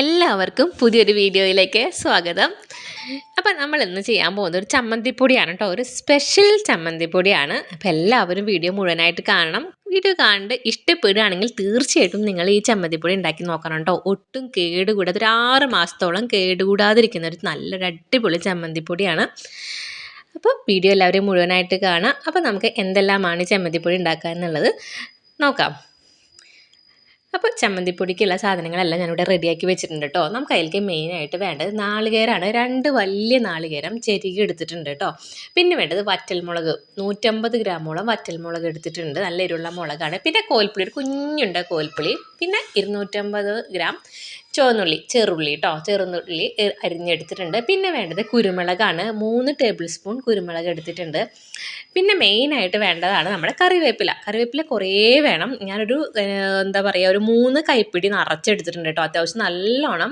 എല്ലാവർക്കും പുതിയൊരു വീഡിയോയിലേക്ക് സ്വാഗതം. അപ്പം നമ്മൾ ഇന്ന് ചെയ്യാൻ പോകുന്നത് ഒരു ചമ്മന്തിപ്പൊടിയാണ് കേട്ടോ. ഒരു സ്പെഷ്യൽ ചമ്മന്തിപ്പൊടിയാണ്. അപ്പോൾ എല്ലാവരും വീഡിയോ മുഴുവനായിട്ട് കാണണം. വീഡിയോ കണ്ട് ഇഷ്ടപ്പെടുകയാണെങ്കിൽ തീർച്ചയായിട്ടും നിങ്ങൾ ഈ ചമ്മന്തിപ്പൊടി ഉണ്ടാക്കി നോക്കണം കേട്ടോ. ഒട്ടും കേടുകൂടാതെ ഒരു ആറ് മാസത്തോളം കേടുകൂടാതിരിക്കുന്ന ഒരു നല്ലൊരു അടിപൊളി ചമ്മന്തിപ്പൊടിയാണ്. അപ്പോൾ വീഡിയോ എല്ലാവരും മുഴുവനായിട്ട് കാണാം. അപ്പോൾ നമുക്ക് എന്തെല്ലാമാണ് ചമ്മന്തിപ്പൊടി ഉണ്ടാക്കുക എന്നുള്ളത് നോക്കാം. അപ്പോൾ ചമ്മന്തിപ്പൊടിക്കുള്ള സാധനങ്ങളെല്ലാം ഞാനിവിടെ റെഡിയാക്കി വെച്ചിട്ടുണ്ട് കേട്ടോ നമുക്ക് അതിലേക്ക് മെയിനായിട്ട് വേണ്ടത് നാളികേരാണ്. രണ്ട് വലിയ നാളികേരം ചെരുകി എടുത്തിട്ടുണ്ട് കേട്ടോ പിന്നെ വേണ്ടത് വറ്റൽമുളക്. നൂറ്റമ്പത് ഗ്രാമോളം വറ്റൽമുളക് എടുത്തിട്ടുണ്ട്. നല്ല എരിവുള്ള മുളകാണ്. പിന്നെ കോൽപ്പുളി ഒരു കുഞ്ഞുണ്ട് കോൽപ്പുളി. പിന്നെ ഇരുന്നൂറ്റമ്പത് ഗ്രാം ചുവന്നുള്ളി ചെറുള്ളി കേട്ടോ ചെറുന്നുള്ളി അരിഞ്ഞെടുത്തിട്ടുണ്ട്. പിന്നെ വേണ്ടത് കുരുമുളകാണ്. മൂന്ന് ടേബിൾ സ്പൂൺ കുരുമുളക് എടുത്തിട്ടുണ്ട്. പിന്നെ മെയിനായിട്ട് വേണ്ടതാണ് നമ്മുടെ കറിവേപ്പില. കറിവേപ്പില കുറേ വേണം. ഞാനൊരു എന്താ പറയുക ഒരു മൂന്ന് കൈപ്പിടി നിറച്ചെടുത്തിട്ടുണ്ട് കേട്ടോ അത്യാവശ്യം നല്ലോണം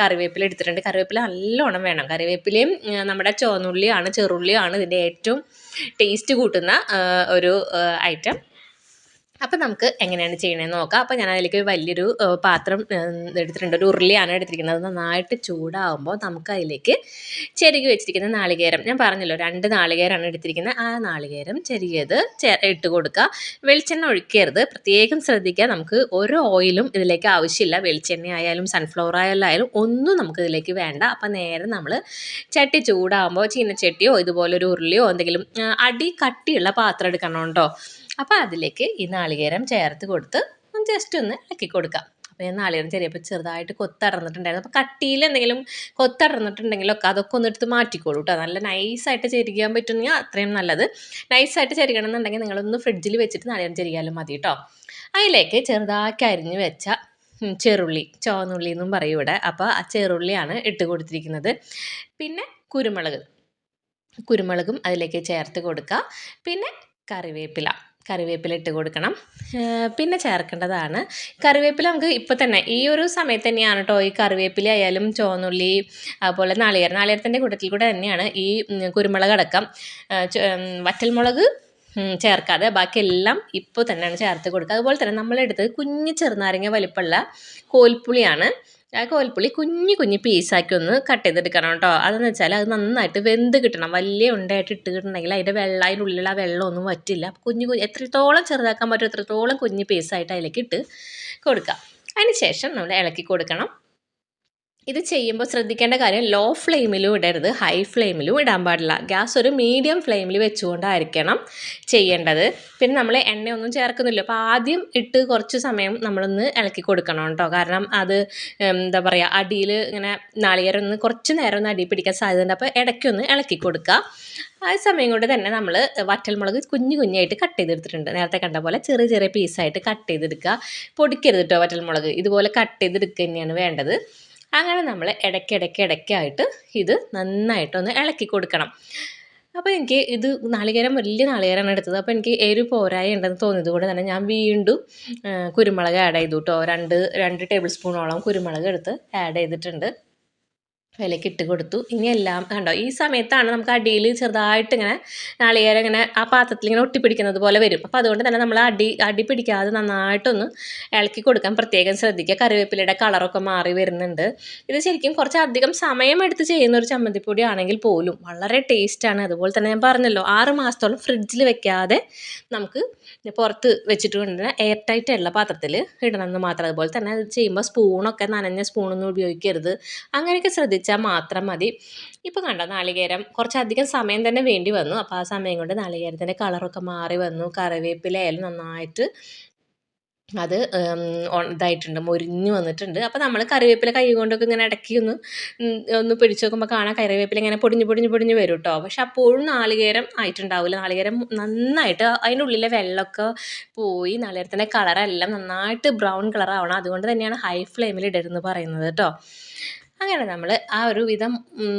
കറിവേപ്പില എടുത്തിട്ടുണ്ട്. കറിവേപ്പില നല്ലോണം വേണം. കറിവേപ്പിലയും നമ്മുടെ ചുവന്നുള്ളിയാണ് ചെറുള്ളിയാണ് ഇതിന്റെ ഏറ്റവും ടേസ്റ്റ് കൂട്ടുന്ന ഒരു ഐറ്റം അപ്പം നമുക്ക് എങ്ങനെയാണ് ചെയ്യണമെന്ന് നോക്കാം. അപ്പോൾ ഞാൻ അതിലേക്ക് വലിയൊരു പാത്രം എടുത്തിട്ടുണ്ട്. ഒരു ഉരുളിയാണ് എടുത്തിരിക്കുന്നത്. നന്നായിട്ട് ചൂടാവുമ്പോൾ നമുക്ക് അതിലേക്ക് ചെരുകി വെച്ചിരിക്കുന്ന നാളികേരം. ഞാൻ പറഞ്ഞല്ലോ രണ്ട് നാളികേരമാണ് എടുത്തിരിക്കുന്നത്. ആ നാളികേരം ചെറിയത് ഇട്ട് കൊടുക്കുക. വെളിച്ചെണ്ണ ഒഴിക്കരുത്. പ്രത്യേകം ശ്രദ്ധിക്കുക. നമുക്ക് ഒരു ഓയിലും ഇതിലേക്ക് ആവശ്യമില്ല. വെളിച്ചെണ്ണ ആയാലും സൺഫ്ലവർ ആയാലും ഒന്നും നമുക്ക് ഇതിലേക്ക് വേണ്ട. അപ്പം നേരെ നമ്മൾ ചട്ടി ചൂടാകുമ്പോൾ ചീനച്ചട്ടിയോ ഇതുപോലൊരു ഉരുളിയോ എന്തെങ്കിലും അടി കട്ടിയുള്ള പാത്രം എടുക്കണം കേട്ടോ. അപ്പോൾ അതിലേക്ക് ഈ നാളികേരം ചേർത്ത് കൊടുത്ത് ജസ്റ്റ് ഒന്ന് ഇളക്കി കൊടുക്കാം. അപ്പോൾ ഞാൻ നാളികേരം ചെറിയപ്പോൾ ചെറുതായിട്ട് കൊത്തടർന്നിട്ടുണ്ടായിരുന്നു. അപ്പോൾ കട്ടിയിൽ എന്തെങ്കിലും കൊത്തടർന്നിട്ടുണ്ടെങ്കിലൊക്കെ അതൊക്കെ ഒന്ന് എടുത്ത് മാറ്റിക്കോളൂ കേട്ടോ നല്ല നൈസായിട്ട് ചെരിക്കാൻ പറ്റുമെങ്കിൽ അത്രയും നല്ലത്. നൈസായിട്ട് ചെരുകണം എന്നുണ്ടെങ്കിൽ നിങ്ങളൊന്ന് ഫ്രിഡ്ജിൽ വെച്ചിട്ട് നാളികേരം ചെരിയാലും മതി കേട്ടോ അതിലേക്ക് ചെറുതാക്കി അരിഞ്ഞ് വെച്ച ചെറുള്ളി ചുവന്നുള്ളി എന്നും പറയും ഇവിടെ. അപ്പോൾ ആ ചെറുള്ളിയാണ് ഇട്ട് കൊടുത്തിരിക്കുന്നത്. പിന്നെ കുരുമുളക്. കുരുമുളകും അതിലേക്ക് ചേർത്ത് കൊടുക്കുക പിന്നെ കറിവേപ്പില. കറിവേപ്പില ഇട്ട് കൊടുക്കണം. പിന്നെ ചേർക്കേണ്ടതാണ് കറിവേപ്പില നമുക്ക് ഇപ്പോൾ തന്നെ ഈ ഒരു സമയത്ത് തന്നെയാണ് കേട്ടോ ഈ കറിവേപ്പില ആയാലും ചുവന്നുള്ളി അതുപോലെ നാളികർ നാളികേരത്തിന്റെ കൂട്ടത്തിൽ കൂടെ തന്നെയാണ് ഈ കുരുമുളക് അടക്കം വറ്റൽമുളക് ചേർക്കാതെ ബാക്കിയെല്ലാം ഇപ്പോൾ തന്നെയാണ് ചേർത്ത് കൊടുക്കുക. അതുപോലെ തന്നെ നമ്മളെടുത്ത് കുഞ്ഞ് ചെറുനാരങ്ങ വലിപ്പമുള്ള കോൽപ്പുളിയാണ്. ആ കോൽപ്പുളി കുഞ്ഞു കുഞ്ഞു പീസാക്കി ഒന്ന് കട്ട് ചെയ്തെടുക്കണം കേട്ടോ അതെന്ന് വെച്ചാൽ അത് നന്നായിട്ട് വെന്ത് കിട്ടണം. വലിയ ഉണ്ടായിട്ട് ഇട്ട് കിട്ടണമെങ്കിൽ അതിന്റെ വെള്ള അതിന്റെ ആ വെള്ളമൊന്നും പറ്റില്ല കുഞ്ഞു കുഞ്ഞു എത്രത്തോളം ചെറുതാക്കാൻ പറ്റും എത്രത്തോളം കുഞ്ഞു പീസായിട്ട് അതിലേക്ക് ഇട്ട് കൊടുക്കാം. അതിന് ശേഷം നമ്മൾ ഇളക്കി കൊടുക്കണം. ഇത് ചെയ്യുമ്പോൾ ശ്രദ്ധിക്കേണ്ട കാര്യം ലോ ഫ്ലെയിമിലും ഇടരുത് ഹൈ ഫ്ലെയിമിലും ഇടാൻ പാടില്ല. ഗ്യാസ് ഒരു മീഡിയം ഫ്ലെയിമിൽ വെച്ചുകൊണ്ടായിരിക്കണം ചെയ്യേണ്ടത്. പിന്നെ നമ്മൾ എണ്ണയൊന്നും ചേർക്കുന്നില്ല. അപ്പോൾ ആദ്യം ഇട്ട് കുറച്ച് സമയം നമ്മളൊന്ന് ഇളക്കി കൊടുക്കണം കേട്ടോ. കാരണം അത് എന്താ പറയുക അടിയിൽ ഇങ്ങനെ നാളികേരം ഒന്ന് കുറച്ച് നേരം ഒന്ന് അടി പിടിക്കാൻ സാധ്യതയുണ്ട്. അപ്പോൾ ഇടയ്ക്കൊന്ന് ഇളക്കി കൊടുക്കുക. ആ സമയം കൊണ്ട് തന്നെ നമ്മൾ വറ്റൽമുളക് കുഞ്ഞു കുഞ്ഞായിട്ട് കട്ട് ചെയ്തെടുത്തിട്ടുണ്ട്. നേരത്തെ കണ്ട പോലെ ചെറിയ ചെറിയ പീസായിട്ട് കട്ട് ചെയ്തെടുക്കുക. പൊടിക്കരുത് കേട്ടോ വറ്റൽമുളക്. ഇതുപോലെ കട്ട് ചെയ്തെടുക്കുക തന്നെയാണ് വേണ്ടത്. അങ്ങനെ നമ്മൾ ഇടയ്ക്കിടയ്ക്ക് ഇടയ്ക്കായിട്ട് ഇത് നന്നായിട്ടൊന്ന് ഇളക്കി കൊടുക്കണം. അപ്പോൾ എനിക്ക് ഇത് നാളികേരം വലിയ നാളികേരമാണ് എടുത്തത്. അപ്പോൾ എനിക്ക് എരു പോരായി ഉണ്ടെന്ന് തോന്നിയത് കൊണ്ട് തന്നെ ഞാൻ വീണ്ടും കുരുമുളക് ആഡ് ചെയ്തു കേട്ടോ രണ്ട് രണ്ട് ടേബിൾ സ്പൂണോളം കുരുമുളക് എടുത്ത് ആഡ് ചെയ്തിട്ടുണ്ട്. വിലക്ക് ഇട്ട് കൊടുത്തു. ഇനി എല്ലാം കണ്ടോ? ഈ സമയത്താണ് നമുക്ക് അടിയിൽ ചെറുതായിട്ട് ഇങ്ങനെ നാളികേരം ഇങ്ങനെ ആ പാത്രത്തിൽ ഇങ്ങനെ ഒട്ടിപ്പിടിക്കുന്നത് പോലെ വരും. അപ്പോൾ അതുകൊണ്ട് തന്നെ നമ്മൾ അടി അടി പിടിക്കാതെ നന്നായിട്ടൊന്ന് ഇളക്കി കൊടുക്കാൻ പ്രത്യേകം ശ്രദ്ധിക്കുക. കറിവേപ്പിലയുടെ കളറൊക്കെ മാറി വരുന്നുണ്ട്. ഇത് ശരിക്കും കുറച്ച് അധികം സമയമെടുത്ത് ചെയ്യുന്ന ഒരു ചമ്മന്തിപ്പൊടി ആണെങ്കിൽ പോലും വളരെ ടേസ്റ്റാണ് അതുപോലെ തന്നെ ഞാൻ പറഞ്ഞല്ലോ ആറ് മാസത്തോളം ഫ്രിഡ്ജിൽ വെക്കാതെ നമുക്ക് പുറത്ത് വെച്ചിട്ട് കൊണ്ട് എയർ ടൈറ്റ് പാത്രത്തിൽ ഇടണമെന്ന് മാത്രം. അതുപോലെ തന്നെ അത് ചെയ്യുമ്പോൾ സ്പൂണൊക്കെ നനഞ്ഞ സ്പൂണൊന്നും ഉപയോഗിക്കരുത്. അങ്ങനെയൊക്കെ ശ്രദ്ധിച്ച് വെച്ചാൽ മാത്രം മതി. ഇപ്പോൾ കണ്ടോ നാളികേരം കുറച്ചധികം സമയം തന്നെ വേണ്ടി വന്നു. അപ്പോൾ ആ സമയം കൊണ്ട് നാളികേരത്തിന്റെ കളറൊക്കെ മാറി വന്നു. കറിവേപ്പില ആയാലും നന്നായിട്ട് അത് ഇതായിട്ടുണ്ട് മുരിഞ്ഞു വന്നിട്ടുണ്ട്. അപ്പോൾ നമ്മൾ കറിവേപ്പില കൈ കൊണ്ടൊക്കെ ഇങ്ങനെ ഇടയ്ക്ക് ഒന്ന് ഒന്ന് പിടിച്ചു നോക്കുമ്പോൾ കാണാം കറിവേപ്പില ഇങ്ങനെ പൊടിഞ്ഞ് പൊടിഞ്ഞ് പൊടിഞ്ഞ് വരും കേട്ടോ പക്ഷെ അപ്പോഴും നാളികേരം ആയിട്ടുണ്ടാവില്ല. നാളികേരം നന്നായിട്ട് അതിന്റെ ഉള്ളിലെ വെള്ളമൊക്കെ പോയി നാളികേരത്തിന്റെ കളറെല്ലാം നന്നായിട്ട് ബ്രൗൺ കളറാവണം. അതുകൊണ്ട് തന്നെയാണ് ഹൈ ഫ്ലെയിമിൽ ഇടരുതെന്ന് പറയുന്നത് കേട്ടോ അങ്ങനെ നമ്മൾ ആ ഒരു വിധം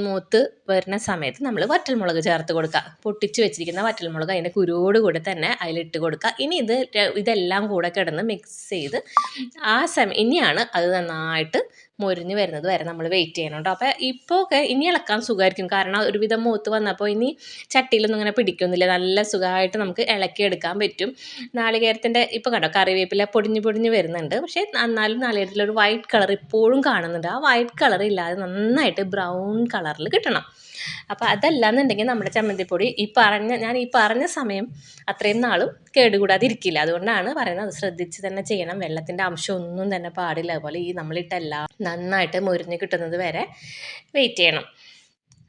മൂത്ത് വരുന്ന സമയത്ത് നമ്മൾ വറ്റൽമുളക് ചേർത്ത് കൊടുക്കുക പൊട്ടിച്ച് വെച്ചിരിക്കുന്ന വറ്റൽമുളക് അതിന്റെ കുരുവോട് കൂടെ തന്നെ അതിലിട്ട് കൊടുക്കുക ഇനി ഇത് ഇതെല്ലാം കൂടെ കിടന്ന് മിക്സ് ചെയ്ത് ആ സമയം ഇനിയാണ് അത് നന്നായിട്ട് മൊരിഞ്ഞ് വരുന്നത് വരെ നമ്മൾ വെയിറ്റ് ചെയ്യണം അപ്പോൾ ഇപ്പോൾ ഒക്കെ ഇനി ഇളക്കാൻ സുഖമായിരിക്കും കാരണം ഒരുവിധം മൂത്ത് വന്നപ്പോൾ ഇനി ചട്ടിയിലൊന്നും ഇങ്ങനെ പിടിക്കുന്നില്ല നല്ല സുഖമായിട്ട് നമുക്ക് ഇളക്കിയെടുക്കാൻ പറ്റും. നാളികേരത്തിന്റെ ഇപ്പോൾ കണ്ടോ കറിവേപ്പില പൊടിഞ്ഞ് പൊടിഞ്ഞ് വരുന്നുണ്ട്. പക്ഷേ എന്നാലും നാളികേരത്തിലൊരു വൈറ്റ് കളർ ഇപ്പോഴും കാണുന്നുണ്ട്. ആ വൈറ്റ് കളർ ഇല്ലാതെ നന്നായിട്ട് ബ്രൗൺ കളറിൽ കിട്ടണം. അപ്പോൾ അതല്ലാന്നുണ്ടെങ്കിൽ നമ്മുടെ ചമ്മന്തിപ്പൊടി ഈ പറഞ്ഞ ഞാൻ ഈ പറഞ്ഞ സമയം അത്രയും നാളും കേടുകൂടാതിരിക്കില്ല. അതുകൊണ്ടാണ് പറയുന്നത് അത് ശ്രദ്ധിച്ച് തന്നെ ചെയ്യണം. വെള്ളത്തിന്റെ അംശം ഒന്നും തന്നെ പാടില്ല. അതുപോലെ ഈ നമ്മളിട്ടെല്ലാം നന്നായിട്ട് മുരിഞ്ഞ് കിട്ടുന്നത് വരെ വെയിറ്റ് ചെയ്യണം.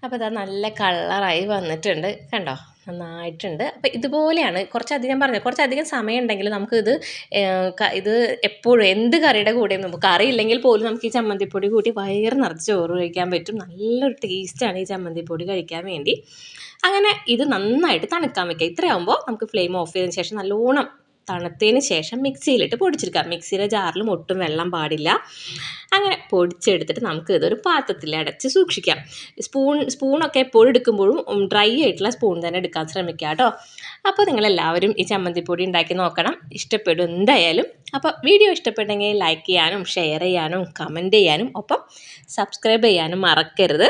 അപ്പോൾ ഇതാ നല്ല കളറായി വന്നിട്ടുണ്ട്. കണ്ടോ? നന്നായിട്ടുണ്ട്. അപ്പോൾ ഇതുപോലെയാണ് കുറച്ചധികം പറഞ്ഞു? കുറച്ചധികം സമയം ഉണ്ടെങ്കിൽ നമുക്കിത് ഇത് എപ്പോഴും എന്ത് കറിയുടെ കൂടെയും നമുക്ക് കറി ഇല്ലെങ്കിൽ പോലും നമുക്ക് ഈ ചമ്മന്തിപ്പൊടി കൂട്ടി വയറ് നിറച്ച് ചോറ് കഴിക്കാൻ പറ്റും. നല്ലൊരു ടേസ്റ്റാണ് ഈ ചമ്മന്തിപ്പൊടി കഴിക്കാൻ വേണ്ടി. അങ്ങനെ ഇത് നന്നായിട്ട് തണുക്കാൻ വയ്ക്കുക ഇത്രയാകുമ്പോൾ നമുക്ക് ഫ്ലെയിം ഓഫ് ചെയ്തതിന് ശേഷം നല്ലോണം തണുത്തതിന് ശേഷം മിക്സിയിലിട്ട് പൊടിച്ചെടുക്കാം മിക്സിയുടെ ജാറിലും ഒട്ടും വെള്ളം പാടില്ല. അങ്ങനെ പൊടിച്ചെടുത്തിട്ട് നമുക്ക് ഇതൊരു പാത്രത്തിൽ അടച്ച് സൂക്ഷിക്കാം. സ്പൂൺ സ്പൂണൊക്കെ എപ്പോഴും എടുക്കുമ്പോഴും ഡ്രൈ ആയിട്ടുള്ള സ്പൂൺ തന്നെ എടുക്കാൻ ശ്രമിക്കുക കേട്ടോ. അപ്പോൾ നിങ്ങളെല്ലാവരും ഈ ചമ്മന്തിപ്പൊടി ഉണ്ടാക്കി നോക്കണം. ഇഷ്ടപ്പെടും എന്തായാലും. അപ്പോൾ വീഡിയോ ഇഷ്ടപ്പെട്ടെങ്കിൽ ലൈക്ക് ചെയ്യാനും ഷെയർ ചെയ്യാനും കമന്റ് ചെയ്യാനും ഒപ്പം സബ്സ്ക്രൈബ് ചെയ്യാനും മറക്കരുത്.